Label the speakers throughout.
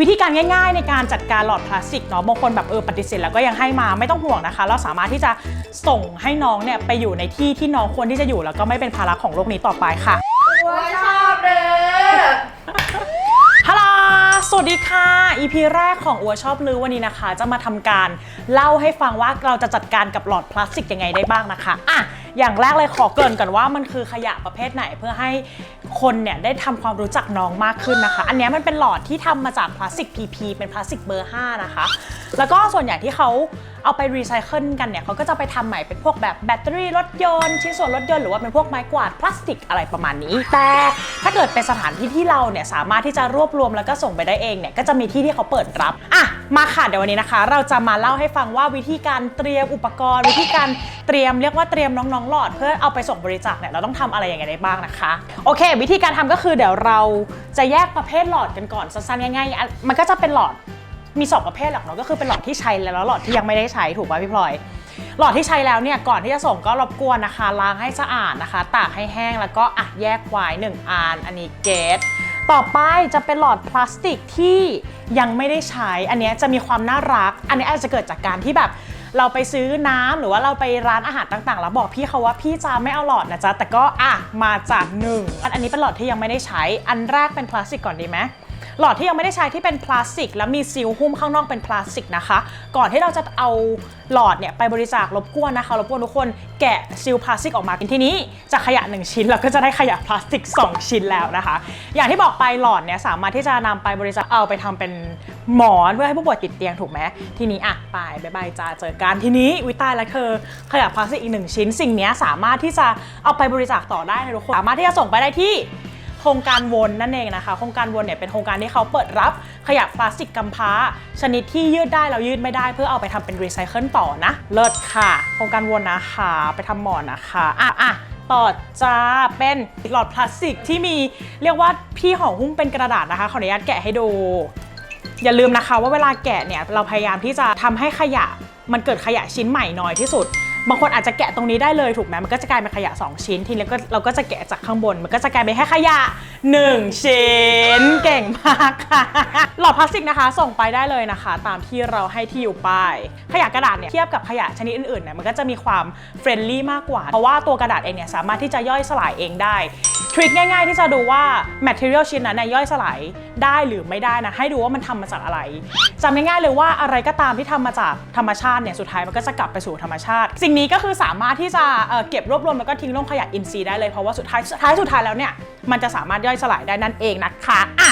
Speaker 1: วิธีการง่ายๆ ในการจัดการหลอดพลาสติกเนาะบางคนแบบเออปฏิเสธแล้วก็ยังให้มาไม่ต้องห่วงนะคะ เราสามารถที่จะส่งให้น้องเนี่ยไปอยู่ในที่ที่น้องควรที่จะอยู่แล้วก็ไม่เป็นภาระของโลกนี้ต่อไปค่ะ
Speaker 2: ว่าชอบเด้อ
Speaker 1: ฮัลโหลสวัสดีค่ะ EP แรกของอัวชอบลือวันนี้นะคะ จะมาทำการเล่าให้ฟังว่าเราจะจัดการกับหลอดพลาสติกยังไงได้บ้างนะคะอะ อย่างแรกเลยขอเกริ่นก่อนว่ามันคือขยะประเภทไหนเพื่อให้คนเนี่ยได้ทำความรู้จักน้องมากขึ้นนะคะ อันนี้มันเป็นหลอดที่ทำมาจากพลาสติก PP เป็นพลาสติกเบอร์ 5 นะคะแล้วก็ส่วนใหญ่ที่เขาเอาไปรีไซเคิลกันเนี่ยเขาก็จะไปทำใหม่เป็นพวกแบบแบตเตอรี่รถยนต์ชิ้นส่วนรถยนต์หรือว่าเป็นพวกไม้กวาดพลาสติกอะไรประมาณนี้ แต่ถ้าเกิดเป็นสถานที่ที่เราเนี่ยสามารถที่จะรวบรวมแล้วก็ส่งไปได้เองเนี่ยก็จะมีที่ที่เขาเปิดรับอะมาค่ะเดี๋ยววันนี้นะคะ เราจะมาเล่าให้ฟังว่าวิธีการเตรียมอุปกรณ์ วิธีการเตรียมเรียกว่าเตรียมน้องๆหลอด เพื่อเอาไปส่งบริจาคเนี่ยเราต้องทำอะไรยังไงได้บ้างนะคะ โอเค วิธีการทำก็คือเดี๋ยวเราจะแยกประเภทหลอดกันก่อนสั้นๆง่ายๆอะมันก็จะเป็นหลอด มีสองประเภทหรอกเนาะก็คือเป็นหลอดที่ใช้แล้วหลอดที่ยังไม่ได้ใช้ถูกป่ะพี่พลอย หลอดที่ใช้แล้วเนี่ยก่อนที่จะส่งก็รบกวนนะคะล้างให้สะอาดนะคะ ตากให้แห้งแล้วก็อะแยกไว้หนึ่งอันอันนี้เกตต่อไปจะเป็นหลอดพลาสติกที่ยังไม่ได้ใช้ อันนี้จะมีความน่ารัก อันนี้อาจจะเกิดจากการที่แบบ เราไปซื้อน้ำหรือว่าเราไปร้านอาหารต่างๆ แล้วบอกพี่เขาว่าพี่จะไม่เอาหลอดนะจ๊ะแต่ก็อะมาจากหนึ่งอันอันนี้เป็นหลอดที่ยังไม่ได้ใช้ อันแรกเป็นพลาสติกก่อนดีไหม หลอดที่ยังไม่ได้ใช้ที่เป็นพลาสติก แล้วมีซีลหุ้มข้างนอกเป็นพลาสติกนะคะ ก่อนที่เราจะเอาหลอดเนี่ยไปบริจาครบกวนนะคะรบกวนทุกคนแกะซีลพลาสติกออกมาทีนี้จากขยะ 1 ชิ้นเราก็จะได้ขยะพลาสติก 2 ชิ้นแล้วนะคะ อย่างที่บอกไปหลอดเนี่ยสามารถที่จะนำไปบริจาคเอาไปทำเป็นหมอนเพื่อให้ผู้ป่วยติดเตียงถูกไหมทีนี้อะไปบายบายจ้าเจอกันทีนี้วิตายแล้วคือขยะพลาสติกอีกหนึ่งชิ้น สิ่งนี้สามารถที่จะเอาไปบริจาคต่อได้นะทุกคนสามารถที่จะส่งไปได้ที่ ครงการวนนั่นเองนะคะ โครงการวนเนี่ยเป็นโครงการที่เขาเปิดรับขยะพลาสติกกำพร้า ชนิดที่ยืดได้แล้วยืดไม่ได้เพื่อเอาไปทำเป็นรีไซเคิลต่อนะเลิศค่ะ โครงการวนนะคะไปทำหมอนนะคะอะอะต่อจะเป็นหลอดพลาสติกที่มีเรียกว่าพี่ห่อหุ้มเป็นกระดาษนะคะขออนุญาตแกะให้ดู อย่าลืมนะคะว่าเวลาแกะเนี่ยเราพยายามที่จะทำให้ขยะมันเกิดขยะชิ้นใหม่น้อยที่สุด บางคนอาจจะแกะตรงนี้ได้เลยถูกไหมมันก็จะกลายเป็นขยะ 2 ชิ้น ทีนี้ก็เราก็จะแกะจากข้างบน มันก็จะกลายเป็นแค่ขยะ 1 ชิ้น เก่งมากค่ะ หลอดพลาสติกนะคะ ส่งไปได้เลยนะคะ ตามที่เราให้ที่อยู่ไป ขยะกระดาษเนี่ยเทียบกับขยะชนิดอื่นๆเนี่ยมันก็จะมีความเฟรนลี่มากกว่า เพราะว่าตัวกระดาษเองเนี่ยสามารถที่จะย่อยสลายเองได้ทริคง่ายๆ ที่จะดูว่า material ชิ้นนั้นนยย่อยสลายได้หรือไม่ได้นะ ให้ดูว่ามันทำมาจากอะไรจำง่ายๆเลยว่าอะไรก็ตามที่ทำมาจากธรรมชาติเนี่ยสุดท้ายมันก็จะกลับไปสู่ธรรมชาติสิ่งนี้ก็คือสามารถที่จะเเก็บรวบรวมแล้วก็ทิ้งลงขยะอินทรีย์ได้เลยเพราะว่าสุดท้ายสุดท้ายสุดท้ายแล้วเนี่ยมันจะสามารถย่อยสลายได้นั่นเองนะคะอะ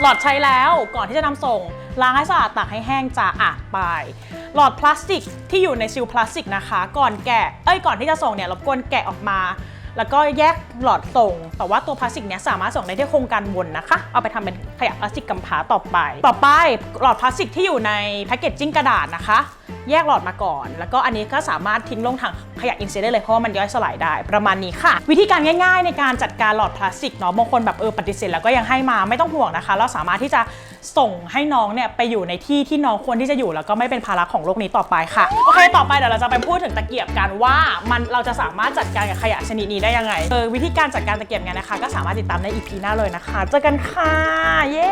Speaker 1: หลอดใช้แล้วก่อนที่จะนำส่งล้างให้สะอาดตากให้แห้งจะอะไป หลอดพลาสติกที่อยู่ในซิลพลาสติกนะคะ ก่อนแกะเอ้ยก่อนที่จะส่งเนี่ยรบกวนแกะออกมา แล้วก็แยกหลอดส่ง แต่ว่าตัวพลาสติกเนี้ยสามารถส่งได้ที่โครงการวนนะคะ เอาไปทำเป็นขยะพลาสติกกำพร้าต่อไป ต่อไปหลอดพลาสติกที่อยู่ในแพคเกจจิ้งกระดาษนะคะ แยกหลอดมาก่อน แล้วก็อันนี้ก็สามารถทิ้งลงถังขยะอินซีได้เลยเพราะว่ามันย่อยสลายได้ ประมาณนี้ค่ะ วิธีการง่าย ๆ ในการจัดการหลอดพลาสติกเนาะบางคนแบบเออปฏิเสธแล้วก็ยังให้มาไม่ต้องห่วงนะคะ เราสามารถที่จะส่งให้น้องเนี่ยไปอยู่ในที่ที่น้องควรที่จะอยู่แล้วก็ไม่เป็นภาระของโลกนี้ต่อไปค่ะโอเคต่อไปเดี๋ยวเราจะไปพูดถึงตะเกียบกันว่ามันเราจะสามารถจัดการกับขยะชนิดนี้ได้ยังไงเออวิธีการจัดการตะเกียบไงนะคะ ก็สามารถติดตามในอีพีหน้าเลยนะคะ เจอกันค่ะ เย้